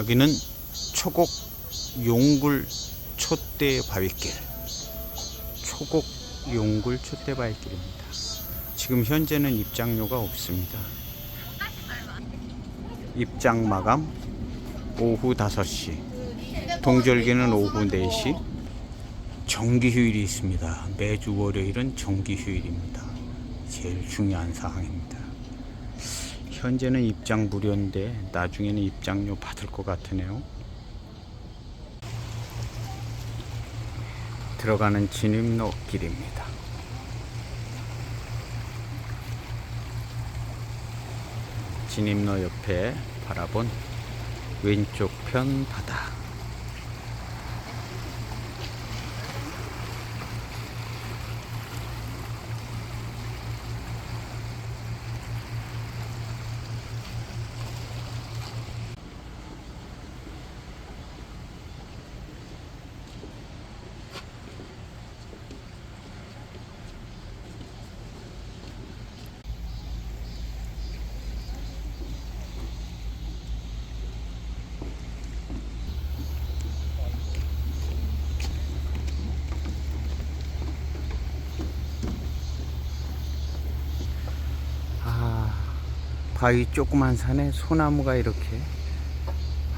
여기는 초곡 용굴 촛대 바위길. 초곡 용굴 촛대 바위길입니다. 지금 현재는 입장료가 없습니다. 입장 마감 오후 5시. 동절기는 오후 4시. 정기 휴일이 있습니다. 매주 월요일은 정기 휴일입니다. 제일 중요한 사항입니다. 현재는 입장 무료인데 나중에는 입장료 받을 것 같으네요. 들어가는 진입로 길입니다. 진입로 옆에 바라본 왼쪽 편 바다. 바위 조그만 산에 소나무가 이렇게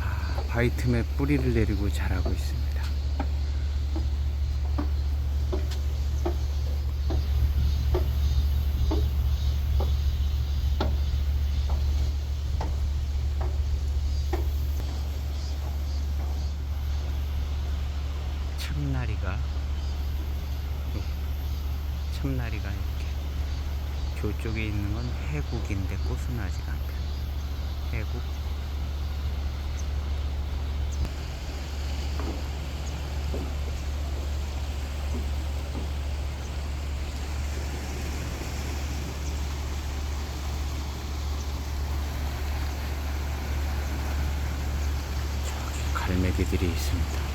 아, 바위 틈에 뿌리를 내리고 자라고 있습니다. 참나리가 참나리가 이렇게 저쪽에 있는 건 해국인데 꽃은 아직 안 펴. 해국. 갈매기들이 있습니다.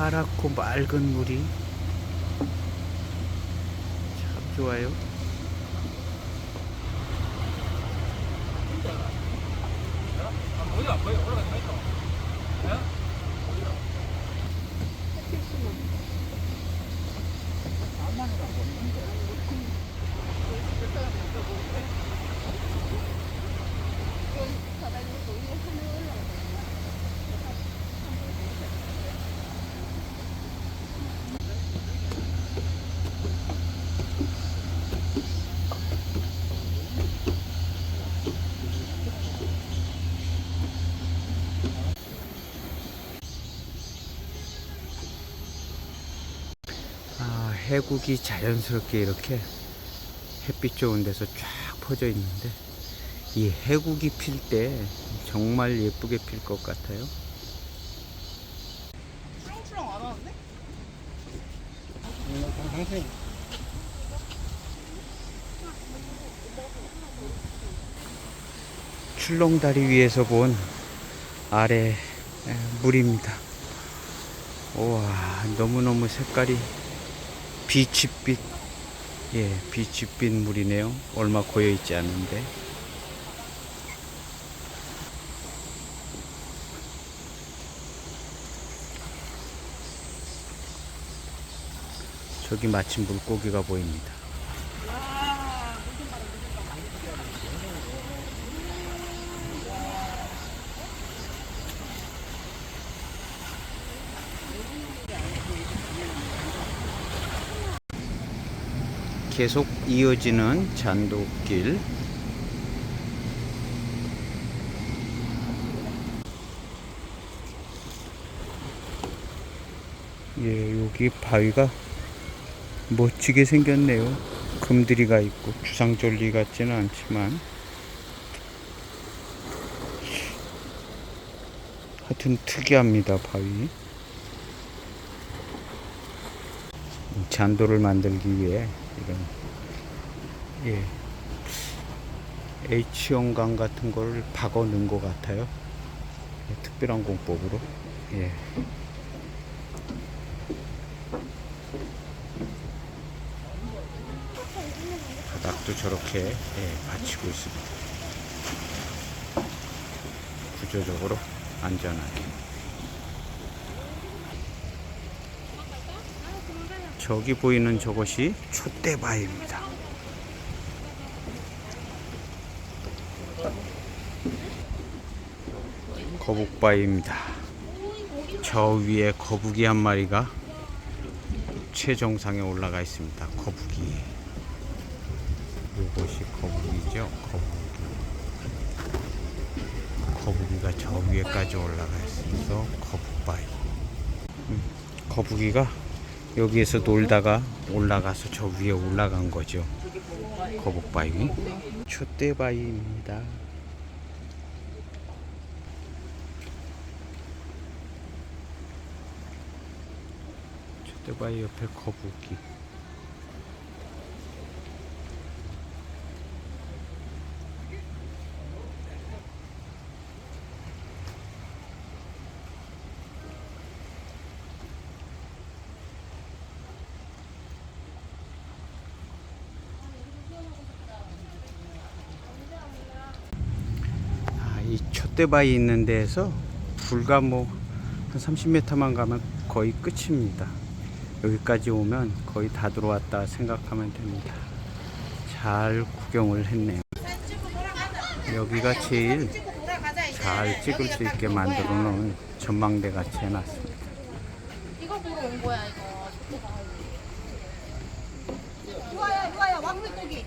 파랗고 맑은 물이 참 좋아요. 아, 해국이 자연스럽게 이렇게 햇빛 좋은 데서 쫙 퍼져 있는데 이 해국이 필 때 정말 예쁘게 필 것 같아요. 수렁수렁 안 하는데? 출렁다리 위에서 본 아래 에, 물입니다. 우와, 너무너무 색깔이 비치빛, 예, 비치빛 물이네요. 얼마 고여 있지 않은데. 저기 마침 물고기가 보입니다. 계속 이어지는 잔도길 예, 여기 바위가 멋지게 생겼네요. 금들이가 있고 주상절리 같지는 않지만 하여튼 특이합니다, 바위. 잔도를 만들기 위해 이런 예 H형광 같은 걸 박아 넣은 것 같아요. 예, 특별한 공법으로. 예. 바닥도 저렇게 예, 받치고 있습니다. 구조적으로 안전하게. 저기 보이는 저것이 촛대바위입니다. 거북바위입니다. 저 위에 거북이 한 마리가 최정상에 올라가 있습니다. 거북이. 이것이 거북이죠. 거북이. 거북이가 저 위에까지 올라가 있어서 거북바위. 음, 거북이가 여기에서 놀다가 올라가서 저 위에 올라간 거죠. 거북바위. 촛대바위입니다. 촛대바위 옆에 거북이. 아, 이 촛대바위 있는 데에서 불과 뭐 한 30m만 가면 거의 끝입니다. 여기까지 오면 거의 다 들어왔다 생각하면 됩니다. 잘 구경을 했네요. 여기가 제일 잘 찍을 수 있게 만들어 놓은 전망대 같이 해놨습니다. 이거 보러 온 거야 이거. 이거야 이거야 왕물고기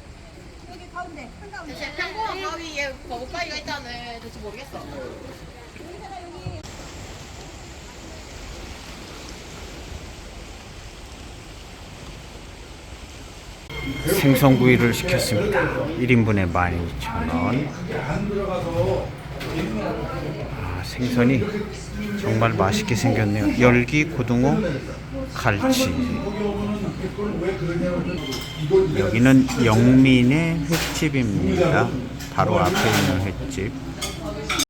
여기 가운데 한가운데 대체 평범한 바위에 거북바위가 있다는 도대체 모르겠어. 생선구이를 시켰습니다. 1인분에 12,000원. 아, 생선이 정말 맛있게 생겼네요. 열기, 고등어, 갈치. 여기는 영민의 횟집입니다. 바로 앞에 있는 횟집.